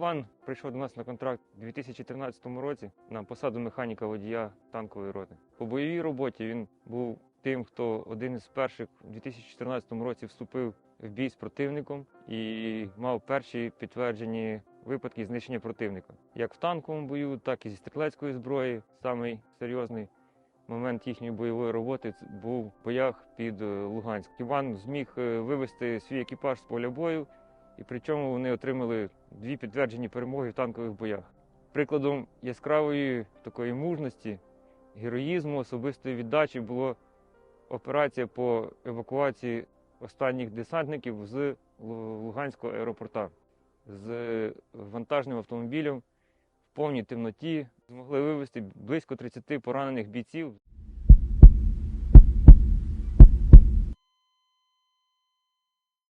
Іван прийшов до нас на контракт у 2013 році на посаду механіка водія танкової роти. По бойовій роботі він був тим, хто один із перших у 2014 році вступив в бій з противником і мав перші підтверджені випадки знищення противника. Як в танковому бою, так і зі стрілецької зброї. Самий серйозний момент їхньої бойової роботи був в боях під е, Луганськ. Іван зміг е, вивести свій екіпаж з поля бою, і причому вони отримали дві підтверджені перемоги в танкових боях. Прикладом яскравої такої мужності, героїзму, особистої віддачі було операція по евакуації останніх десантників з Луганського аеропорта з вантажним автомобілем в повній темноті. Змогли вивезти близько 30 поранених бійців.